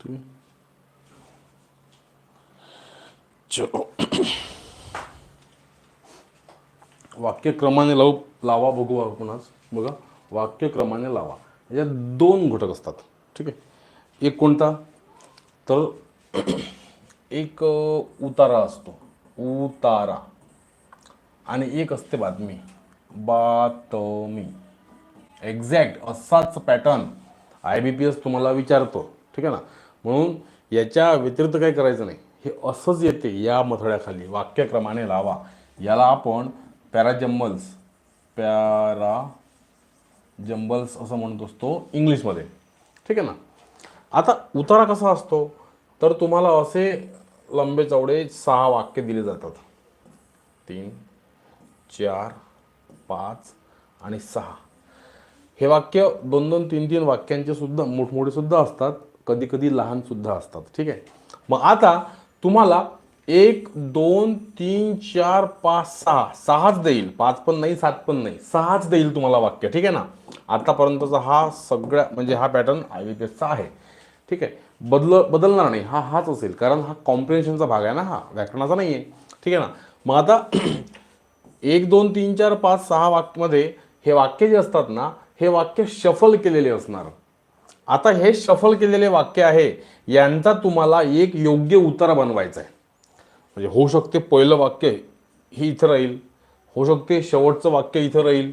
तुम्ही चलो वाक्यक्रमाने लावू लावा बघू आपण आज बघा वाक्यक्रमाने लावा याच्यात दोन घटक असतात ठीक आहे एक कोणता तर एक उतारा असतो उतारा आणि एक असते बातमी बातमी एक्झॅक्ट असाच pattern I B P S तुम्हाला विचारतो ठीक आहे ना म्हणून याच्या व्यतिरिक्त काय करायचं नाही. हे असंच येते या मथळ्याखाली. वाक्यक्रमाने लावा. याला आपण पॅराजम्बल्स पॅरा जंबल्स असं म्हणत असतो इंग्लिशमध्ये. ठीक आहे ना? आता उतारा कसा असतो? तर तुम्हाला असे लंबे चौडे सहा वाक्य दिले जातात. तीन चार पाच आणि सहा. हे वाक्य दोन दोन तीन तीन वाक्यांचे सुद्धा मोठमोठे सुद्धा असतात. कधी कधी असतात. ठीक आहे? मग आता तुम्हाला एक दोन तीन चार पाच सहा सहाच देईल. पाच पण नाही सात पण नाही. सहाच देईल तुम्हाला वाक्य. ठीक आहे ना? आतापर्यंतचा हा सगळ्या म्हणजे हा पॅटर्न आय बी पी एसचा आहे. ठीक आहे? बदल बदलणार नाही. हा हाच असेल. कारण हा कॉम्प्रिहेन्शनचा भाग आहे ना हा? व्याकरणाचा नाही आहे. ठीक आहे ना? मग आता एक दोन तीन चार पाच सहा वाक्यमध्ये हे वाक्य जे असतात ना हे वाक्य शफल केलेले असणार. आता हे शफल केलेले वाक्य आहे यांचा तुम्हाला एक योग्य उतार बनवायचा आहे. म्हणजे होऊ शकते पहिलं वाक्य हे इथं राहील होऊ शकते शेवटचं वाक्य इथं राहील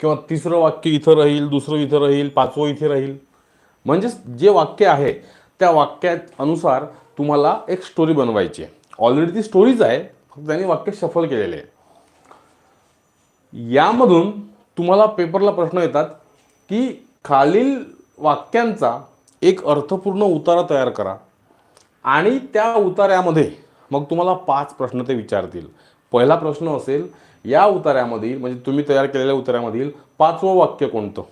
किंवा तिसरं वाक्य इथं राहील दुसरं इथं राहील पाचवं इथे राहील. म्हणजेच जे वाक्य आहे त्या वाक्यात अनुसार तुम्हाला एक स्टोरी बनवायची आहे. ऑलरेडी ती स्टोरीच आहे फक्त त्यांनी वाक्य सफल केलेले आहे. यामधून तुम्हाला पेपरला प्रश्न येतात की खालील वाक्यांचा एक अर्थपूर्ण उतारा तयार करा. आणि त्या उतार्यामध्ये मग तुम्हाला पाच प्रश्न ते विचारतील. पहिला प्रश्न असेल या उतार्यामधील म्हणजे तुम्ही तयार केलेल्या उतार्यामधील पाचवं वाक्य कोणतं?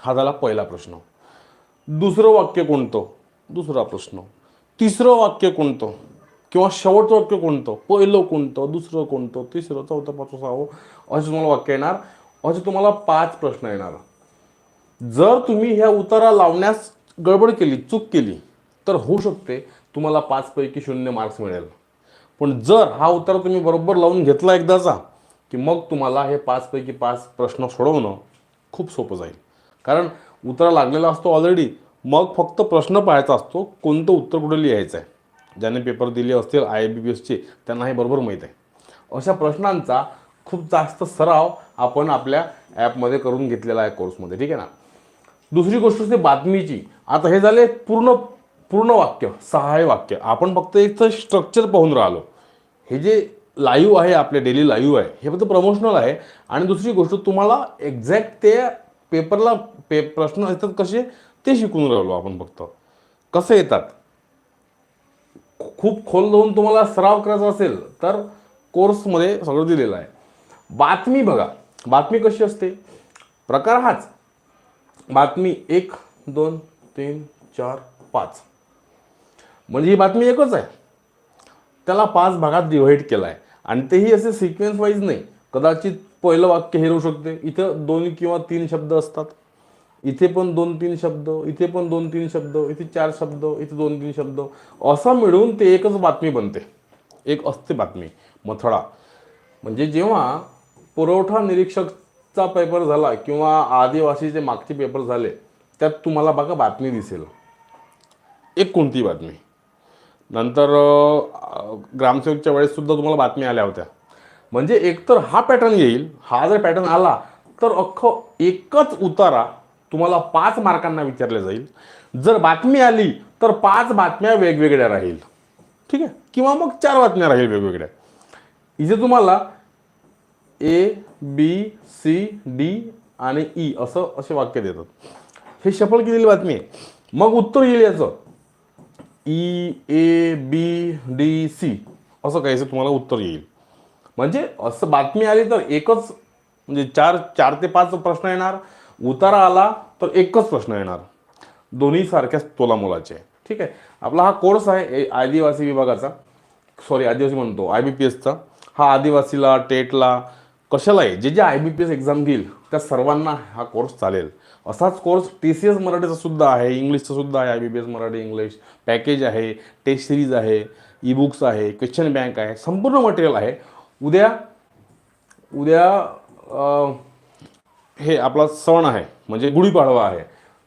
हा झाला पहिला प्रश्न. दुसरं वाक्य कोणतं? दुसरा प्रश्न. तिसरं वाक्य कोणतं? किंवा शेवटचं वाक्य कोणतं? पहिलं कोणतं? दुसरं कोणतं? तिसरं चौथं पाचवं सहावं असे तुम्हाला वाक्य येणार. असे तुम्हाला पाच प्रश्न येणार. जर तुम्ही ह्या उतारा लावण्यास गडबड केली चूक केली तर होऊ शकते तुम्हाला पाचपैकी शून्य मार्क्स मिळेल. पण जर हा उतारा तुम्ही बरोबर लावून घेतला एकदाचा की मग तुम्हाला हे पाचपैकी पाच प्रश्न सोडवणं खूप सोपं जाईल. कारण उतारा लागलेला असतो ऑलरेडी मग फक्त प्रश्न पाहायचा असतो कोणतं उत्तर कुठे लिहायचं आहे ज्याने पेपर दिले असतील आय बी बी एसचे त्यांना हे बरोबर माहीत आहे. अशा प्रश्नांचा खूप जास्त सराव आपण आपल्या ॲपमध्ये करून घेतलेला आहे कोर्समध्ये ठीक आहे ना? दुसरी गोष्ट असते बातमीची. आता हे झाले पूर्ण पूर्ण वाक्य सहाय वाक्य. आपण फक्त एक तर स्ट्रक्चर पाहून राहिलो. हे जे लाईव्ह आहे आपले डेली लाईव्ह आहे हे फक्त प्रमोशनल आहे. आणि दुसरी गोष्ट तुम्हाला एक्झॅक्ट ते पेपरला पे प्रश्न येतात कसे ते शिकून राहिलो आपण फक्त. कसे येतात? खूप खोल जाऊन तुम्हाला सराव करायचा असेल तर कोर्समध्ये सगळं दिलेलं आहे. बातमी बघा. बातमी कशी असते? प्रकार हाच. बातमी एक दोन तीन चार पाच. म्हणजे ही बातमी एकच आहे. त्याला पाच भागात डिव्हाइड केला आहे आणि तेही असे सिक्वेन्स वाईज नाही. कदाचित पहिलं वाक्य हे राहू शकते. इथं दोन किंवा तीन शब्द असतात. इथे पण दोन तीन शब्द इथे पण दोन तीन शब्द इथे चार शब्द इथे दोन तीन शब्द. असं मिळून ते एकच बातमी बनते. एक असते बातमी. मथळा. म्हणजे जेव्हा पुरवठा निरीक्षक निरीक्षकचा पेपर झाला किंवा आदिवासीचे मागचे पेपर झाले त्यात तुम्हाला बघा बातमी दिसेल. एक कोणती बातमी? नंतर ग्रामसेवकच्या वेळेस सुद्धा तुम्हाला बातमी आल्या होत्या. म्हणजे एकतर हा पॅटर्न येईल हा जर पॅटर्न आला तर अख्खं एकच उतारा तुम्हाला पाच मार्कांना विचारले जाईल. जर बातमी आली तर पाच बातम्या वेगवेगळ्या राहील. ठीक आहे? किंवा मग चार बातम्या राहील वेगवेगळ्या. इथे तुम्हाला ए बी सी डी आणि ई असं असे वाक्य देतात. हे शफल केलेली बातमी आहे. मग उत्तर येईल याचं. E A B D C असं काहीचं तुम्हाला उत्तर येईल. म्हणजे असं बातमी आली तर एकच म्हणजे चार चार ते पाच प्रश्न येणार. उतारा आला तर एकच प्रश्न येणार. दोन्ही सारख्याच तोलामोलाचे आहे. ठीक आहे? आपला हा कोर्स आहे ए- आदिवासी विभागाचा. सॉरी आदिवासी म्हणतो आय बी पी एसचा हा आदिवासीला टेटला कशाला आहे जे जे I B P S exam घेईल त्या सर्वांना हा कोर्स चालेल. असाच कोर्स टी सी एस मराठीचा सुद्धा आहे इंग्लिशचा सुद्धा आहे I B P S Marathi English package आहे टेस्ट सिरीज आहे ई बुक्स आहे क्वेश्चन बँक आहे संपूर्ण मटेरियल आहे. उद्या उद्या हे आपला सण आहे म्हणजे गुढीपाडवा आहे.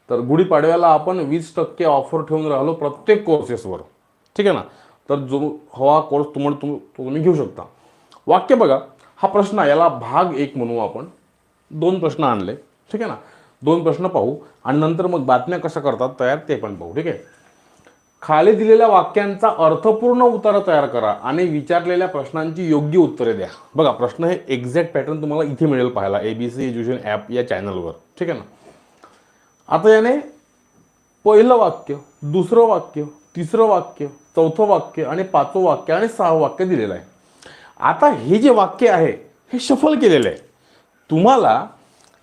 तर गुढीपाडव्याला आपण वीस टक्के ऑफर ठेवून राहिलो प्रत्येक कोर्सेसवर ठीक आहे ना? तर जो हवा कोर्स तुम्हाला तुम तुम्ही घेऊ शकता. वाक्य बघा. हा प्रश्न याला भाग एक म्हणू आपण. दोन प्रश्न आणले. ठीक आहे ना? दोन प्रश्न पाहू आणि नंतर मग बातम्या कशा करतात तयार ते पण पाहू. ठीक आहे? खाली दिलेल्या वाक्यांचा अर्थपूर्ण उतारा तयार करा आणि विचारलेल्या प्रश्नांची योग्य उत्तरे द्या. बघा प्रश्न हे एक्झॅक्ट पॅटर्न तुम्हाला इथे मिळेल पाहायला. A B C education app या चॅनलवर ठीक आहे ना? आता याने पहिलं वाक्य दुसरं वाक्य तिसरं वाक्य चौथं वाक्य आणि पाचवं वाक्य आणि सहावं वाक्य दिलेलं आहे. आता हे जे वाक्य आहे हे शफल केलेलं आहे. तुम्हाला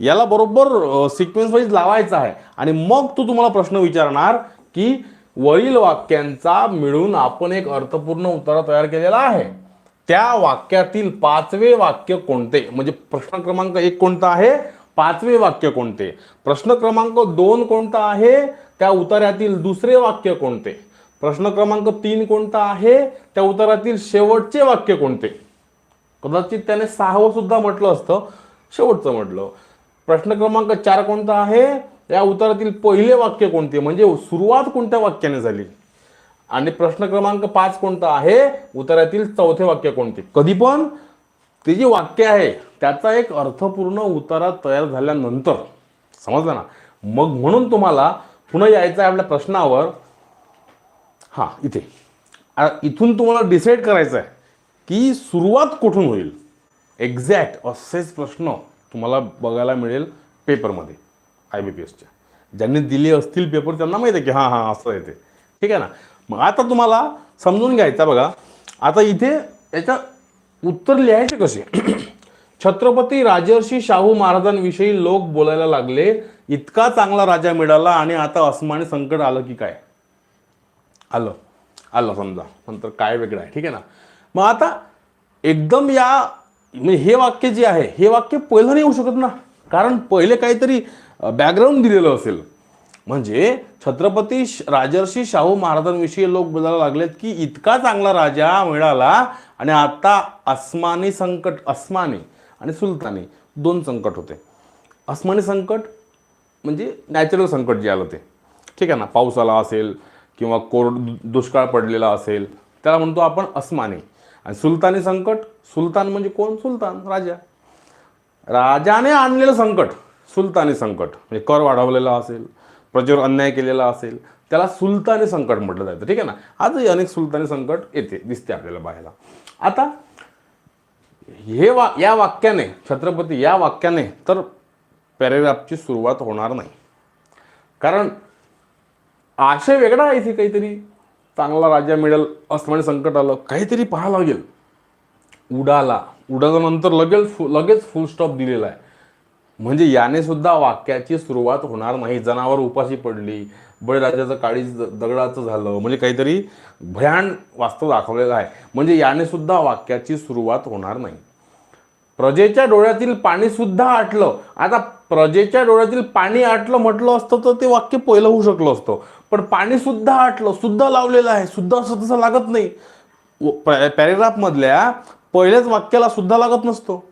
याला बरोबर सिक्वेन्स वाईज लावायचं आहे. आणि मग तो तुम्हाला प्रश्न विचारणार की वरील वाक्यांचा मिळून आपण एक अर्थपूर्ण उत्तरा तयार केलेला आहे. त्या वाक्यातील पाचवे वाक्य कोणते? म्हणजे प्रश्न क्रमांक एक कोणता आहे? पाचवे वाक्य कोणते? प्रश्न क्रमांक दोन कोणता आहे? त्या उत्तरातील दुसरे वाक्य कोणते? प्रश्न क्रमांक तीन कोणता आहे? त्या उत्तरातील शेवटचे वाक्य कोणते? कदाचित त्याने सहावं सुद्धा म्हटलं असतं शेवटचं म्हटलं. प्रश्न क्रमांक चार कोणता आहे? या उत्तरातील पहिले वाक्य कोणते? म्हणजे सुरुवात कोणत्या वाक्याने झाली? आणि प्रश्न क्रमांक पाच कोणता आहे? उत्तरातील चौथे वाक्य कोणते? कधी पण. ते जे वाक्य आहे त्याचा एक अर्थपूर्ण उतारा तयार झाल्यानंतर समजलं ना? मग म्हणून तुम्हाला पुन्हा यायचं आहे आपल्या प्रश्नावर. हां इथे. इथून तुम्हाला डिसाईड करायचं आहे. की सुरुवात कुठून होईल? एक्झॅक्ट असेच प्रश्न तुम्हाला बघायला मिळेल पेपरमध्ये आय बी पी एसच्या ज्यांनी दिले असतील पेपर त्यांना माहिती आहे की हां हां असं येते ठीक आहे ना? मग आता तुम्हाला समजून घ्यायचा बघा. आता इथे याच्या उत्तर लिहायचे कसे? छत्रपती राजर्षी शाहू महाराजांविषयी लोक बोलायला लागले इतका चांगला राजा मिळाला आणि आता अस्माने संकट आलं की काय? आलं. आलं समजा. नंतर काय वेगळं आहे? ठीक आहे ना? मग आता एकदम या म्हणजे हे वाक्य जे आहे हे वाक्य पहिलं नाही येऊ शकत ना. कारण पहिले काहीतरी बॅकग्राऊंड दिलेलं असेल. म्हणजे छत्रपती राजर्षी शाहू महाराजांविषयी लोक बोलायला लागलेत की इतका चांगला राजा मिळाला आणि आता अस्मानी संकट अस्मानी आणि सुलतानी दोन संकट होते. अस्मानी संकट म्हणजे नॅचरल संकट जे आलं ते. ठीक आहे ना? पाऊस आला असेल किंवा कोरड दुष्काळ पडलेला असेल त्याला म्हणतो आपण अस्मानी. आणि सुलतानी संकट? सुलतान म्हणजे कोण? सुलतान राजा. राजाने आणलेलं संकट सुलतानी संकट. म्हणजे कर वाढवलेला असेल प्रजेवर अन्याय केलेला असेल त्याला सुलतानी संकट म्हटलं जातं ठीक आहे ना? आजही अनेक सुलतानी संकट येते दिसते आपल्याला बाहेर आता हे वा या वाक्याने छत्रपती या वाक्याने तर पॅरेग्राफची सुरुवात होणार नाही. कारण आशय वेगळा आहे इथे काहीतरी. चांगला राजा मिळेल असं म्हणजे संकट आलं. काहीतरी पाहावं लागेल. उडाला. उडाल्यानंतर लगेच फु लगेच फुल स्टॉप दिलेला आहे. म्हणजे याने सुद्धा वाक्याची सुरुवात होणार नाही. जनावर उपाशी पडली. बळीराजाचं काळी द- दगडाचं झालं. म्हणजे काहीतरी भयान वास्तव दाखवलेलं आहे. म्हणजे याने सुद्धा वाक्याची सुरुवात होणार नाही. प्रजेच्या डोळ्यातील पाणी सुद्धा आटलं. आता प्रजेच्या डोळ्यातील पाणी आटलं म्हटलं असतं तर ते वाक्य पहिलं होऊ शकलं असतं. पण पाणी सुद्धा आटलं सुद्धा लावलेलं आहे सुद्धा असं तसं लागत नाही. पॅरेग्राफमधल्या पहिल्याच वाक्याला सुद्धा लागत नसतो.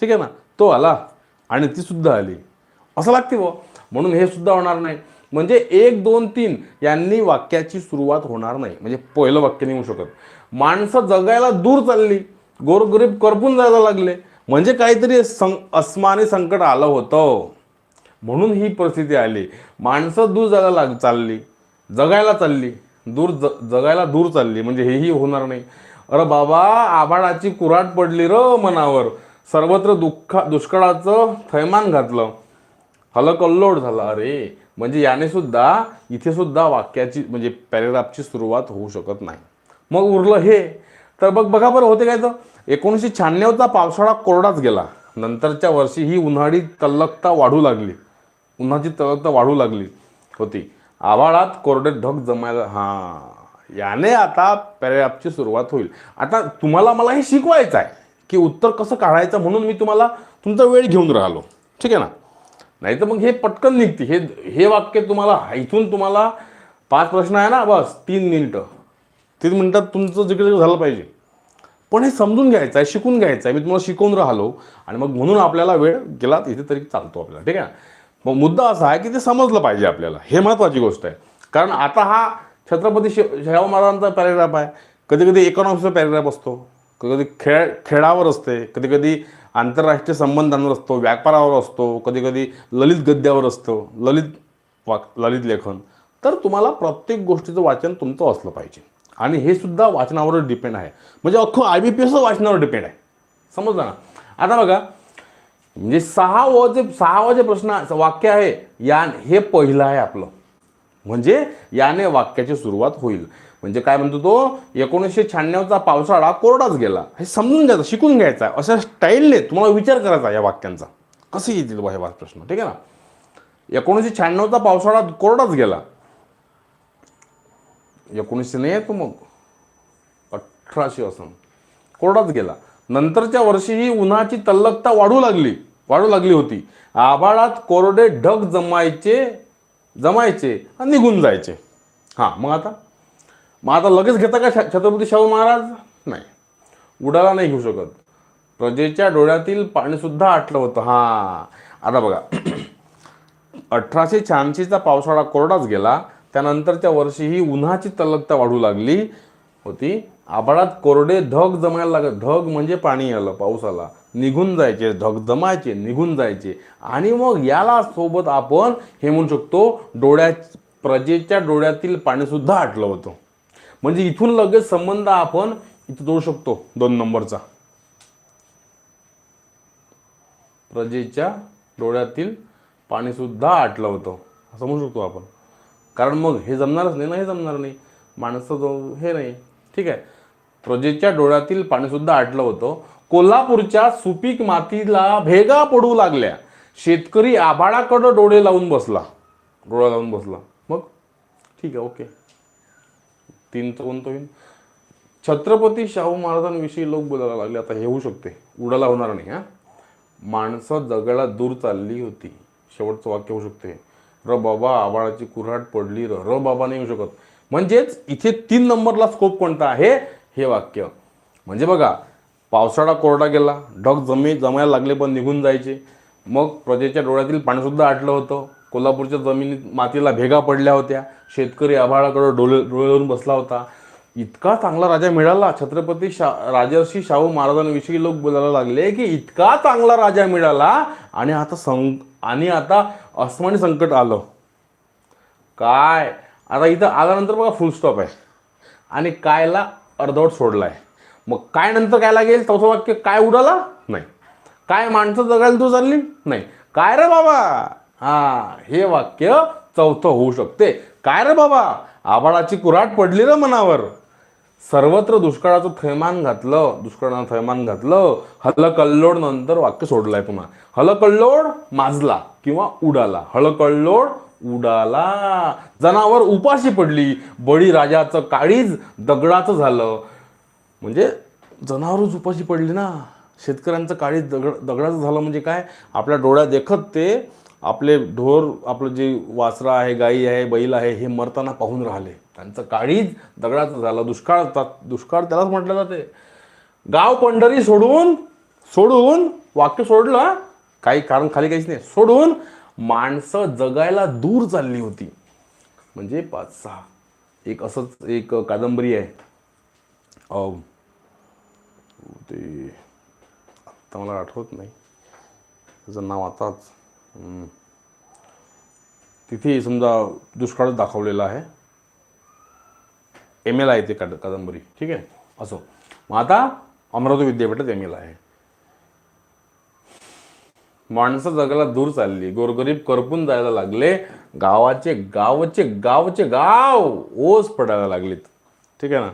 ठीक आहे ना? तो आला आणि ती सुद्धा आली. असं लागते बुवा. म्हणून हे सुद्धा होणार नाही. म्हणजे एक दोन तीन यांनी वाक्याची सुरुवात होणार नाही. म्हणजे पहिलं वाक्य नाही होऊ शकत. माणसं जगायला दूर चालली. गोरगरीब करपून जायला लागले. म्हणजे काहीतरी सं अस्माने संकट आलं होतं. म्हणून ही परिस्थिती आली. माणसं दूर जायला लाग चालली. जगायला चालली. दूर ज जगायला दूर चालली. म्हणजे हेही होणार नाही. अरे बाबा आभाळाची कुऱ्हाड पडली र मनावर. सर्वत्र दुःख दुष्काळाचं थैमान घातलं. हलकल्लोड झाला. अरे म्हणजे याने सुद्धा इथे सुद्धा वाक्याची म्हणजे पॅरेग्राफची सुरुवात होऊ शकत नाही. मग उरलं हे. तर बघ बघा बरं होते काय तर? एकोणीसशे शहाण्णवचा पावसाळा कोरडाच गेला. नंतरच्या वर्षी ही उन्हाळी तल्लकता वाढू लागली. उन्हाची तल्लकता वाढू लागली होती. आभाळात कोरडे ढग जमायला हां. याने आता पॅरेग्राफची सुरुवात होईल. आता तुम्हाला मला हे शिकवायचं आहे की उत्तर कसं काढायचं म्हणून मी तुम्हाला तुमचा वेळ घेऊन राहिलो. ठीक आहे ना? नाही तर मग हे पटकन निघते. हे हे वाक्य तुम्हाला इथून तुम्हाला पाच प्रश्न आहे ना? बस तीन मिनिटं. तीन मिनटात तुमचं जिकडे झालं पाहिजे. पण हे समजून घ्यायचं आहे शिकून घ्यायचं आहे. मी तुम्हाला शिकवून राहिलो आणि मग म्हणून आपल्याला वेळ गेला इथे तरी चालतो आपल्याला ठीक आहे? ना मग मुद्दा असा आहे की ते समजलं पाहिजे आपल्याला. हे महत्त्वाची गोष्ट आहे. कारण आता हा छत्रपती शि शाहू महाराजांचा पॅरेग्राफ आहे. कधी कधी इकॉनॉमिक्सचा पॅरेग्राफ असतो. कधी कधी खेळ खेळावर असते. कधी कधी आंतरराष्ट्रीय संबंधांवर असतो. व्यापारावर असतो. कधी कधी ललित गद्यावर असतो. ललित वाक ललित लेखन. तर तुम्हाला प्रत्येक गोष्टीचं वाचन तुमचं असलं पाहिजे. आणि हे सुद्धा वाचनावर डिपेंड आहे. म्हणजे अख्खं आय बी पी एस वाचनावर डिपेंड आहे. समजलं ना? आता बघा म्हणजे सहा व जे सहा व जे प्रश्न वाक्य आहे या हे पहिलं आहे आपलं. म्हणजे याने वाक्याची सुरुवात होईल. म्हणजे काय म्हणतो तो? एकोणीसशे शहाण्णवचा पावसाळा कोरडाच गेला. हे समजून घ्यायचं शिकून घ्यायचा अशा स्टाईलने तुम्हाला विचार करायचा या वाक्यांचा. कसे येतील बा हे प्रश्न? ठीक आहे ना? एकोणीसशे शहाण्णवचा पावसाळा कोरडाच गेला. एकोणीसशे नाही आहे तो मग? अठराशे असं कोरडाच गेला. नंतरच्या वर्षी ही उन्हाची तल्लकता वाढू लागली. वाढू लागली होती. आभाळात कोरडे ढग जमायचे जमायचे आणि निघून जायचे. हां मग आता? मग आता लगेच घेता का छत्रपती शाहू महाराज? नाही. उडाला नाही घेऊ शकत. प्रजेच्या डोळ्यातील पाणीसुद्धा आटलं होतं. हां. आता बघा. अठराशे शहाऐंशीचा पावसाळा कोरडाच गेला. त्यानंतरच्या वर्षी ही उन्हाची तल्लकता वाढू लागली होती. आभाळात कोरडे ढग जमायला लागत ढग म्हणजे पाणी आलं पाऊस आला. निघून जायचे ढग जमायचे निघून जायचे. आणि मग याला सोबत आपण हे म्हणू शकतो डोळ्या प्रजेच्या डोळ्यातील पाणीसुद्धा आटलं होतं. म्हणजे इथून लगेच संबंध आपण इथं जोडू शकतो दोन नंबरचा. प्रजेच्या डोळ्यातील पाणीसुद्धा आटलं होतं. असं म्हणू शकतो आपण. कारण मग हे जमणारच नाही ना हे जमणार नाही. माणसं जो हे नाही. ठीक आहे. प्रजेच्या डोळ्यातील पाणीसुद्धा आटलं होतं. कोल्हापूरच्या सुपीक मातीला भेगा पडू लागल्या. शेतकरी आभाळाकडं डोळे लावून बसला. डोळा लावून बसला. मग? ठीक आहे ओके. तीनचं कोणतं होईल छत्रपती शाहू महाराजांविषयी लोक बोलायला लागले. आता हे होऊ शकते. उडाला होणार नाही हा. माणसं जगाला दूर चालली होती. शेवटचं वाक्य होऊ शकते. र बाबा आबाळाची कुऱ्हाड पडली र. र बाबा नाही येऊ शकत. म्हणजेच इथे तीन नंबरला स्कोप कोणता आहे? हे वाक्य. म्हणजे बघा पावसाळा कोरडा गेला ढग जमी जमायला लागले पण निघून जायचे. मग प्रजेच्या डोळ्यातील पाणीसुद्धा आटलं होतं. कोल्हापूरच्या जमिनीत मातीला भेगा पडल्या होत्या. शेतकरी आभाळाकडं डोळे डोळे बसला होता. इतका चांगला राजा मिळाला. छत्रपती शा राजर्षी शाहू महाराजांविषयी लोक बोलायला लागले की इतका चांगला राजा मिळाला आणि आता सं आणि आता अस्मानी संकट आलं. काय? आता इथं आल्यानंतर बघा फुल स्टॉप आहे. आणि कायला अर्धवट सोडलाय. मग काय नंतर काय लागेल? चौथं वाक्य काय उडाला? नाही. काय माणसं जगायला तू चालली नाही. काय रे बाबा? हा हे वाक्य चौथं होऊ शकते. काय रे बाबा? आभाळाची कुराट पडली रे मनावर. सर्वत्र दुष्काळाचं थैमान घातलं दुष्काळानं थैमान घातलं हलकल्लोड नंतर वाक्य सोडलंय पुन्हा. हलकल्लोड माजला किंवा उडाला. हलकल्लोड उडाला. जनावर उपाशी पडली. बळी राजाचं काळीज दगडाचं झालं. म्हणजे जनावरच उपाशी पडली ना. शेतकऱ्यांचं काळी दगड दगडाचं झालं म्हणजे काय? आपल्या डोळ्यात देखत ते आपले ढोर आपलं जे वासरा आहे गाई आहे बैल आहे हे मरताना पाहून राहिले. त्यांचं काळीच दगडाचं झालं. दुष्काळ दुष्काळ त्यालाच म्हटलं जाते. गाव पंढरी सोडून सोडून वाक्य सोडलं काही कारण खाली काहीच नाही. सोडून माणसं जगायला दूर चालली होती. म्हणजे पाच सहा एक असंच एक कादंबरी आहे. ते आत्ता मला आठवत नाही. त्याचं नाव आताच तिथे समजा दुष्काळ दाखवलेला आहे. एम एल आहे ते काद कादंबरी. ठीक आहे? असो. मग आता अमरावती विद्यापीठात एम एल आहे. माणसं जगाला दूर चालली. गोरगरीब करपून जायला लागले. गावाचे गावचे गावचे गाव ओस पडायला लागलेत. ठीक आहे ना?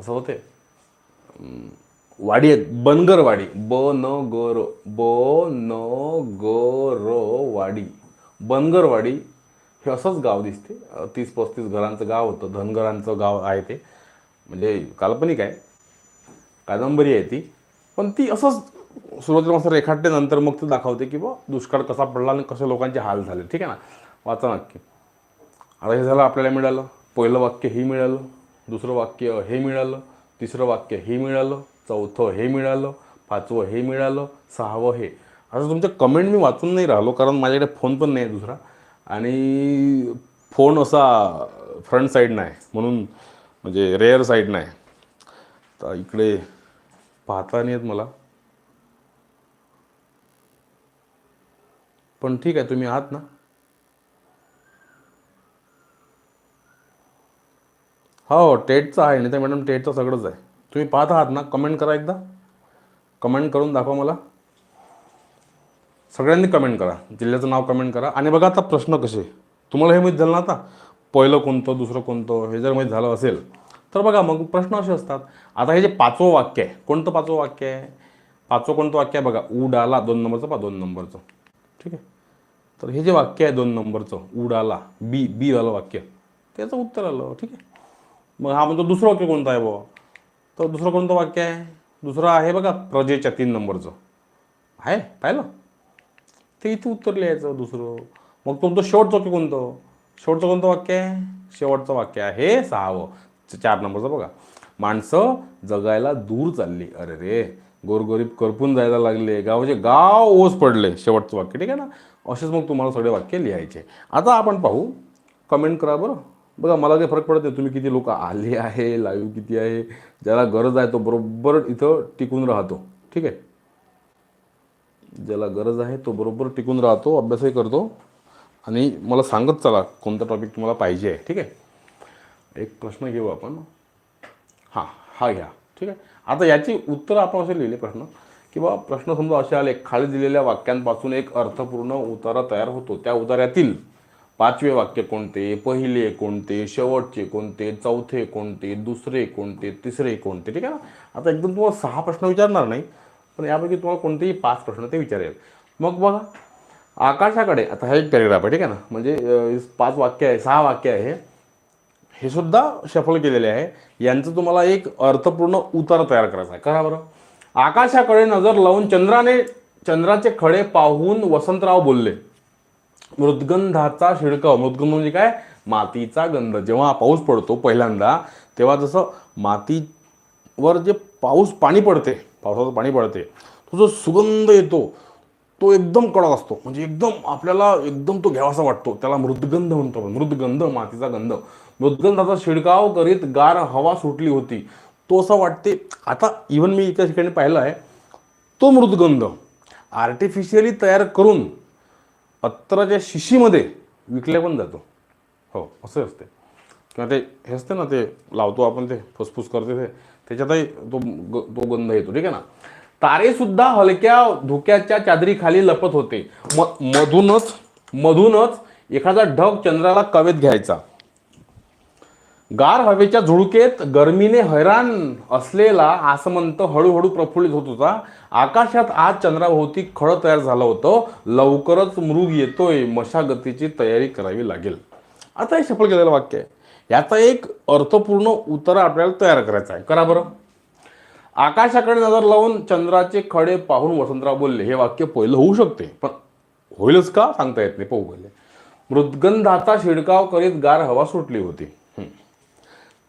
असं होते. वाडी आहेत. बनगरवाडी ब न गोरो ब न गोरो वाडी. बनगरवाडी हे असंच गाव दिसते. तीस पस्तीस घरांचं गाव होतं. धनगरांचं गाव आहे ते. म्हणजे काल्पनिक आहे. कादंबरी आहे ती. पण ती असंच सुरुवातीला मस्त रेखाटते नंतर मग ते दाखवते की बा दुष्काळ कसा पडला आणि कसे लोकांचे हाल झाले. ठीक आहे ना? वाचा नक्की. आता हे झालं आपल्याला मिळालं. पहिलं वाक्य हे मिळालं. दुसरं वाक्य हे मिळालं. तिसरं वाक्य हे मिळालं. चौथं हे मिळालं. पाचवं हे मिळालं. सहावं हे. असं तुमच्या कमेंट मी वाचून नाही राहिलो कारण माझ्याकडे फोन पण नाही आहे दुसरा. आणि फोन असा फ्रंट साईड नाही म्हणून म्हणजे रेअर साईड नाही. तर इकडे पाहता नाही येत मला. पण ठीक आहे तुम्ही आहात ना? हो टेटचं आहे नाही तर मॅडम टेटचं सगळंच आहे. तुम्ही पाहत आहात ना? कमेंट करा एकदा. कमेंट करून दाखवा मला. सगळ्यांनी कमेंट करा. जिल्ह्याचं नाव कमेंट करा. आणि बघा आता प्रश्न कसे. तुम्हाला हे माहीत झालं ना आता? पहिलं कोणतं दुसरं कोणतं हे जर माहीत झालं असेल तर बघा मग प्रश्न असे असतात. आता हे जे पाचवं वाक्य आहे कोणतं पाचवं वाक्य आहे? पाचवं कोणतं वाक्य आहे? बघा उडाला दोन नंबरचं पा दोन नंबरचं. ठीक आहे? तर हे जे वाक्य आहे दोन नंबरचं उडाला बी बी आलं वाक्य. त्याचं उत्तर आलं ठीक आहे? मग हा म्हणतो दुसरं वाक्य कोणतं आहे बुवा? तर दुसरं कोणतं वाक्य आहे? दुसरं आहे बघा प्रजेच्या तीन नंबरचं. आहे? पाहिलं? ते इथे उत्तर लिहायचं दुसरं. मग तुमचं शेवटचं वाक्य कोणतं? शेवटचं कोणतं वाक्य? आहे शेवटचं वाक्य आहे सहावं. चार नंबरचं बघा. माणसं जगायला दूर चालली. अरे रे गोरगरीब करपून जायला लागले. गावाचे गाव ओस पडले. शेवटचं वाक्य ठीक आहे ना? असेच मग तुम्हाला सगळे वाक्य लिहायचे. आता आपण पाहू. कमेंट करा बरं. बघा मला काही फरक पडत नाही. तुम्ही किती लोक आले आहे लाईव्ह किती आहे? ज्याला गरज आहे तो बरोबर इथं टिकून राहतो. ठीक आहे? ज्याला गरज आहे तो बरोबर टिकून राहतो अभ्यासही करतो. आणि मला सांगत चला कोणता टॉपिक तुम्हाला पाहिजे आहे ठीक आहे? एक प्रश्न घेऊ आपण. हां हा घ्या ठीक आहे? आता याची उत्तरं आपण असे लिहिले प्रश्न किंवा प्रश्न समजा असे आले खाली दिलेल्या वाक्यांपासून एक अर्थपूर्ण उतारा तयार होतो. त्या उतार्यातील पाचवे वाक्य कोणते? पहिले कोणते? शेवटचे कोणते? चौथे कोणते? दुसरे कोणते? तिसरे कोणते? ठीक आहे ना? आता एकदम तुम्हाला सहा प्रश्न विचारणार नाही. पण यापैकी तुम्हाला कोणतेही पाच प्रश्न ते विचारेल. मग बघा आकाशाकडे आता हा एक पॅरेग्राफ आहे ठीक आहे ना? म्हणजे पाच वाक्य आहे सहा वाक्य आहे. हे सुद्धा शफल केलेले आहे. यांचं तुम्हाला एक अर्थपूर्ण उतार तयार करायचा आहे. करा बरं. आकाशाकडे नजर लावून चंद्राने चंद्राचे खडे पाहून वसंतराव बोलले मृदगंधाचा शिडकाव. मृदगंध म्हणजे काय? मातीचा गंध. जेव्हा पाऊस पडतो पहिल्यांदा तेव्हा जसं मातीवर जे पाऊस पाणी पडते पावसाचं पाणी पडते. तो जो सुगंध येतो तो एकदम कडक असतो. म्हणजे एकदम आपल्याला एकदम तो घ्यावासा वाटतो. त्याला मृदगंध म्हणतो आपण. मृदगंध मातीचा गंध. मृदगंधाचा शिडकाव करीत गार हवा सुटली होती. तो असा वाटते आता इव्हन मी एका ठिकाणी पाहिला आहे तो मृदगंध. आर्टिफिशियली तयार करून अत्तराच्या शिशीमध्ये विकल्या पण जातो. हो असं असते. किंवा ते हे असते ना ते लावतो आपण ते फुसफुस करते ते. त्याच्यातही तो तो गंध येतो ठीक आहे ना? तारे सुद्धा हलक्या धुक्याच्या चादरीखाली लपत होते. म मधूनच मधूनच एखादा ढग चंद्राला कवेत घ्यायचा. गार हवेच्या झुळकेत गरमीने हैराण असलेला आसमंत हळूहळू प्रफुल्लित होत होता. आकाशात आज चंद्राभोवती खळं तयार झालं होतं. लवकरच मृग येतोय मशागतीची तयारी करावी लागेल. आता हे सफल केलेलं वाक्य आहे. याचा एक अर्थपूर्ण उत्तर आपल्याला तयार करायचा आहे. करा बरं. आकाशाकडे नजर लावून चंद्राचे खडे पाहून वसंतराव बोलले हे वाक्य पहिलं होऊ शकते पण होईलच का? सांगता येत नाही. पाहू पहिले मृदगंधाचा शिडकाव करीत गार हवा सुटली होती.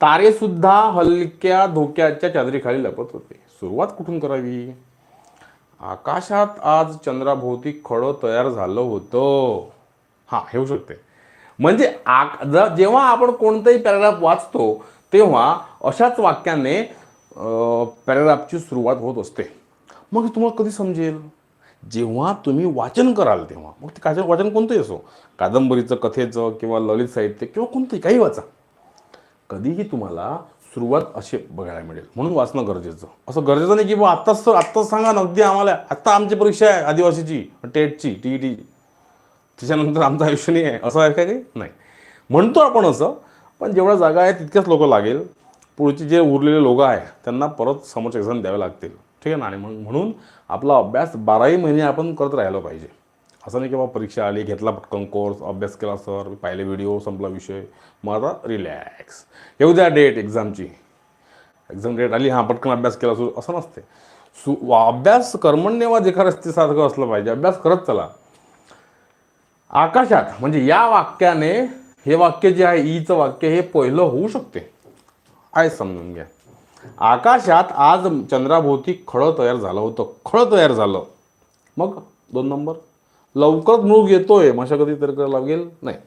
तारे सुद्धा हलक्या धोक्याच्या चादरीखाली लपत होते. सुरुवात कुठून करावी? आकाशात आज चंद्राभोवती खडं तयार झालं होतं. हां हे होऊ शकते. म्हणजे आक जेव्हा आपण कोणताही पॅराग्राफ वाचतो तेव्हा अशाच वाक्याने पॅराग्राफची सुरुवात होत असते. मग तुम्हाला कधी समजेल? जेव्हा तुम्ही वाचन कराल तेव्हा. मग ते काय वाचन कोणतंही असो. कादंबरीचं कथेचं किंवा ललित साहित्य किंवा कोणतंही काही वाचा. कधीही तुम्हाला सुरुवात असे बघायला मिळेल. म्हणून वाचणं गरजेचं. असं गरजेचं नाही की बा आत्ताच आत्ताच सांगा ना अगदी आम्हाला आत्ता आमची परीक्षा आहे आदिवासीची टेटची टी ई टी त्याच्यानंतर आमचं आयुष्य नाही आहे. असं आहे का काही? नाही. म्हणतो आपण असं पण जेवढ्या जागा आहे तितक्याच लोक लागेल. पुढचे जे उरलेले लोक आहे त्यांना परत समोरचे एक्झाम द्यावे लागतील. ठीक आहे ना? आणि मग म्हणून आपला अभ्यास बाराही महिने आपण करत राहिलं पाहिजे. असं नाही की बाबा परीक्षा आली घेतला पटकन कोर्स अभ्यास केला सर पाहिले व्हिडिओ संपला विषय. मग आता रिलॅक्स येऊ द्या डेट एक्झामची एक्झाम डेट आली हां पटकन अभ्यास केला सुरू. असं नसते. सु वा- अभ्यास कर्मण्यवाद एका रस्तेसारखं असलं पाहिजे. अभ्यास करत चला. आकाशात म्हणजे या वाक्याने हे वाक्य जे आहे ईचं वाक्य हे पहिलं होऊ शकते. आहे समजून घ्या. आकाशात आज चंद्राभोवती खळं तयार झालं होतं. खळं तयार झालं. मग दोन नंबर. लवकरच मृग येतोय. मशागती तर करावी लागेल? नाही.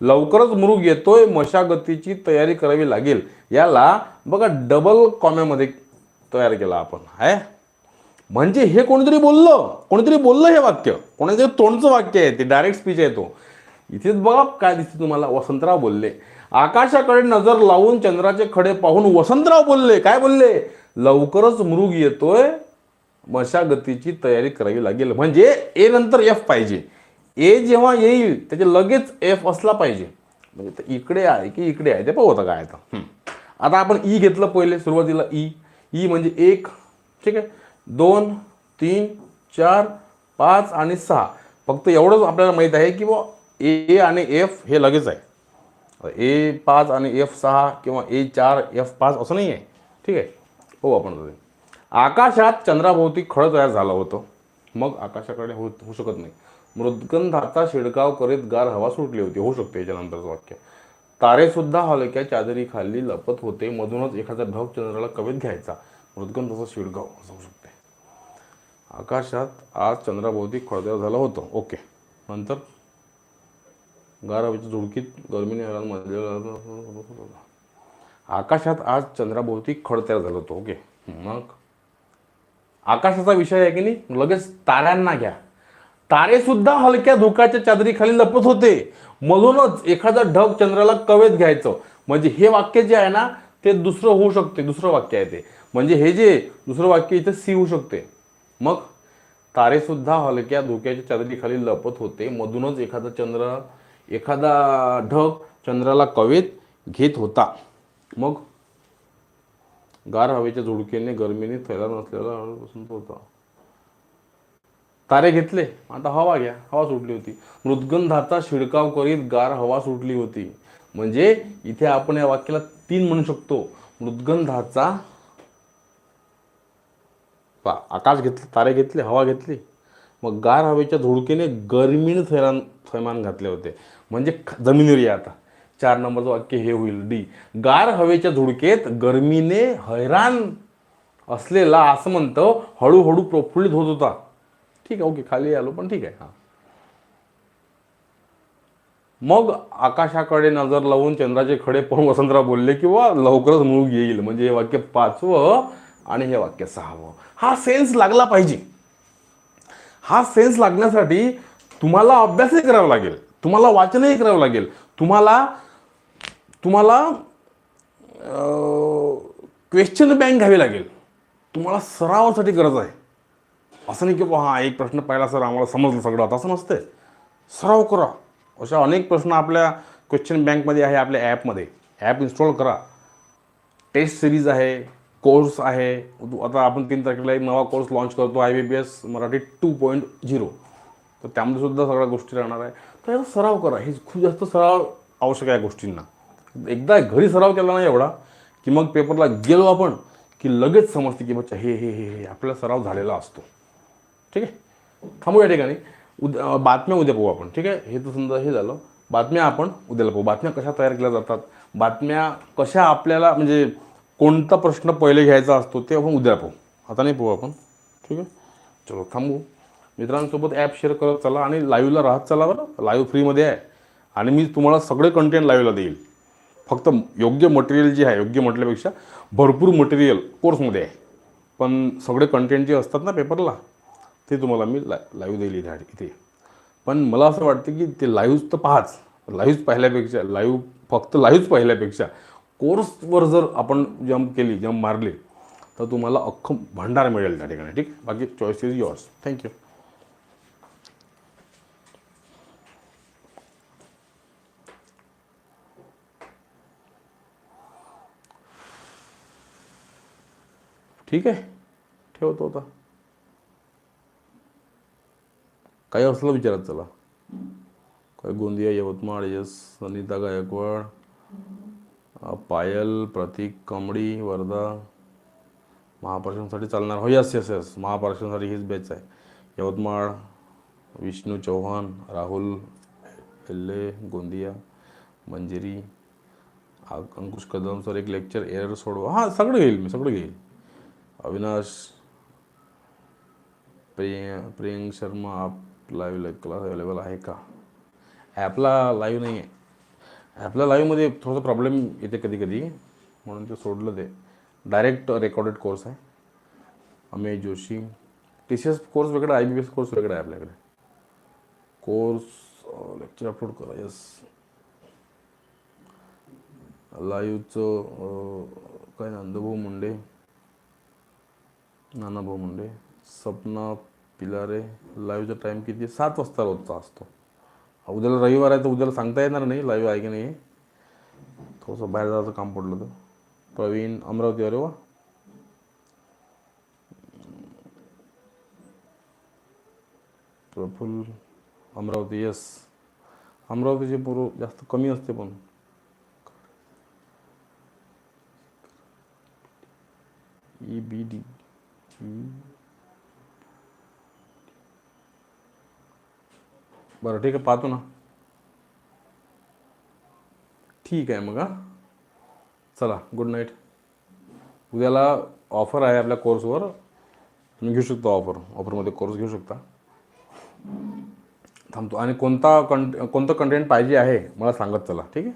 लवकरच मृग येतोय. मशागतीची तयारी करावी लागेल. याला बघा डबल कॉम्यामध्ये तयार केला आपण. आहे? म्हणजे हे कोणीतरी बोललं कोणीतरी बोललं हे वाक्य. कोणीतरी तोंडचं वाक्य आहे ते डायरेक्ट स्पीच आहे तो. इथेच बघा काय दिसते तुम्हाला. वसंतराव बोलले. आकाशाकडे नजर लावून चंद्राचे खडे पाहून वसंतराव बोलले. काय बोलले? लवकरच मृग येतोय. मशागतीची तयारी करावी लागेल. म्हणजे ए नंतर एफ पाहिजे. ए जेव्हा येईल त्याचे लगेच एफ असला पाहिजे. म्हणजे इकडे आहे की इकडे आहे? ते पाहू आता काय आता. आता आपण ई घेतलं पहिले सुरुवातीला ई ई म्हणजे एक. ठीक आहे? दोन तीन चार पाच आणि सहा. फक्त एवढंच आपल्याला माहीत आहे की बुवा ए आणि एफ हे लगेच आहे. ए पाच आणि एफ सहा किंवा ए चार एफ पाच असं नाही आहे. ठीक आहे? हो आपण आकाशात चंद्राभोवती खळ तयार झालं होतं. मग आकाशाकडे होत होऊ शकत नाही. मृदगंधाचा शिडकाव करीत गार हवा सुटली होती. होऊ शकते याच्यानंतरचं वाक्य. तारेसुद्धा हलक्या चादरीखाली लपत होते. मधूनच एखादा ढग चंद्राला कवेत घ्यायचा. मृदगंधाचा शिडकाव. असं होऊ शकतो. आकाशात आज चंद्राभोवती खळदळ झालं होतं. ओके. नंतर? गारावीच्या झुळकीत गरमीने आकाशात आज चंद्राभोवती खड तयार झालं होतं. ओके. मग? आकाशाचा विषय आहे की नाही? लगेच ताऱ्यांना घ्या. तारे सुद्धा हलक्या धुकाच्या चादरीखाली लपत होते. म्हणूनच एखादा ढग चंद्राला कवेत घ्यायचं. म्हणजे हे वाक्य जे आहे ना ते दुसरं होऊ शकते. दुसरं वाक्य आहे ते. म्हणजे हे जे दुसरं वाक्य इथं सी होऊ शकते. मग तारे सुद्धा हलक्या धुक्याच्या चादरीखाली लपत होते. मधूनच एखादा चंद्र एखादा ढग चंद्राला कवेत घेत होता. मग गार हवेच्या झुडकेने गरमीने थैला नसलेला होता तारे घेतले. आता हवा घ्या. हवा सुटली होती. मृदगंधाचा शिडकाव करीत गार हवा सुटली होती. म्हणजे इथे आपण या वाक्याला तीन म्हणू शकतो. मृदगंधाचा पा आकाश घेतले तारे घेतले हवा घेतली. मग गार हवेच्या धुडकेने गरमीने थैमान थैमान घातले होते. म्हणजे जमिनीवर या आता. चार नंबरचं वाक्य हे होईल. डी गार हवेच्या झुडकेत गरमीने हैराण असलेला असं म्हणतं हळूहळू प्रफुल्लित होत होता. ठीक आहे ओके खाली आलो पण ठीक आहे हां. मग आकाशाकडे नजर लावून चंद्राचे खडे पाहून वसंतराव बोलले की वा लवकरच मृग येईल. म्हणजे हे वाक्य पाचवं आणि हे वाक्य सहावं. हा सेन्स लागला पाहिजे. हा सेन्स लागण्यासाठी तुम्हाला अभ्यासही करावा लागेल. तुम्हाला वाचनही करावं लागेल. तुम्हाला तुम्हाला क्वेश्चन बँक घ्यावी लागेल. तुम्हाला सरावासाठी गरज आहे. असं नाही की बुवा हा एक प्रश्न पाहिला सर आम्हाला समजलं सगळं. आता असं नसते सराव करा. अशा अनेक प्रश्न आपल्या क्वेश्चन बँकमध्ये आहे आपल्या ॲपमध्ये ॲप इन्स्टॉल करा. टेस्ट सिरीज आहे. कोर्स आहे. आता आपण तीन तारखेला एक नवा कोर्स लॉन्च करतो I B B S Marathi two point zero तर त्यामध्ये सुद्धा सगळ्या गोष्टी राहणार आहे. तर याचा सराव करा. हे खूप जास्त सराव आवश्यक आहे या गोष्टींना. एकदा घरी सराव केला नाही एवढा की मग पेपरला गेलो आपण की लगेच समजते की बच्चा हे हे हे हे आपला सराव झालेला असतो. ठीक आहे? थांबू या ठिकाणी. उद्या बातम्या उद्या पाहू आपण. ठीक आहे? हे तर समजा हे झालं. बातम्या आपण उद्याला पाहू. बातम्या कशा तयार केल्या जातात? बातम्या कशा आपल्याला म्हणजे कोणता प्रश्न पहिले घ्यायचा असतो ते आपण उद्या पाहू. आता नाही पाहू आपण. ठीक आहे? चलो थांबू. मित्रांसोबत ॲप शेअर करत चला आणि लाईव्हला राहत चला बरं. लाईव्ह फ्रीमध्ये आहे. आणि मी तुम्हाला सगळे कंटेंट लाईव्हला देईल. फक्त योग्य मटेरियल जे आहे योग्य म्हटल्यापेक्षा भरपूर मटेरियल कोर्समध्ये आहे. पण सगळे कंटेंट जे असतात ना पेपरला ते तुम्हाला मी ला लाईव्ह देईल इथे इथे. पण मला असं वाटतं की ते लाईव्हच तर पाहाच. लाईव्ह पाहिल्यापेक्षा लाईव्ह फक्त लाईव्हच पाहिल्यापेक्षा कोर्सवर जर आपण जम्प केली जम्प मारली तर तुम्हाला अख्खं भंडार मिळेल त्या ठिकाणी ठीक? बाकी चॉईस इज युअर्स थँक्यू ठीक आहे? ठेवतो आता. काही असलं विचारत चला. काय गोंदिया यवतमाळ यस अनिता गायकवाड. पायल प्रतीक कमडी वर्धा महापरीक्षांसाठी चालणार. हो यस यस यस महापरीक्षांसाठी हीच बॅच आहे. यवतमाळ विष्णू चौहान राहुल एल्ले गोंदिया मंजिरी अंकुश कदम सर एक लेक्चर एअर सोडवा. हां सगळं घेईल मी सगळं घेईल. अविनाश प्रिय प्रियंक शर्मा आप लाईव्ह क्लास अवेलेबल आहे का? ॲपला लाईव्ह नाही आहे आपल्या लाईव्हमध्ये थोडासा प्रॉब्लेम येते कधी कधी म्हणून ते सोडलं ते. डायरेक्ट रेकॉर्डेड कोर्स आहे. Amey Joshi. T C S course वेगळा I B B S course वेगळा आहे आपल्याकडे. कोर्स लेक्चर अपलोड करा. यस लाईव्हचं काय नंदभाऊ मुंडे? नानाभाऊ मुंडे. सपना पिलारे. लाईव्हचा टाईम किती? सात वाजता रोजचा असतो. उद्याला रविवार आहे तर उद्याला सांगता येणार नाही लाईव्ह आहे की नाही. थोडंसं बाहेर जायचं काम पडलं तर. प्रवीण अमरावती अरे वा हो. प्रफुल अमरावती यस अमरावतीचे पूर्व जास्त कमी असते पण. ई बी डी बरं ठीक आहे पाहतो ना. ठीक आहे मग हां. चला गुड नाईट उद्याला ऑफर आहे आपल्या कोर्सवर तुम्ही घेऊ शकता ऑफर ऑफरमध्ये कोर्स घेऊ शकता. थांबतो. आणि कोणता कंट कोणतं कंटेंट पाहिजे आहे मला सांगत चला ठीक आहे?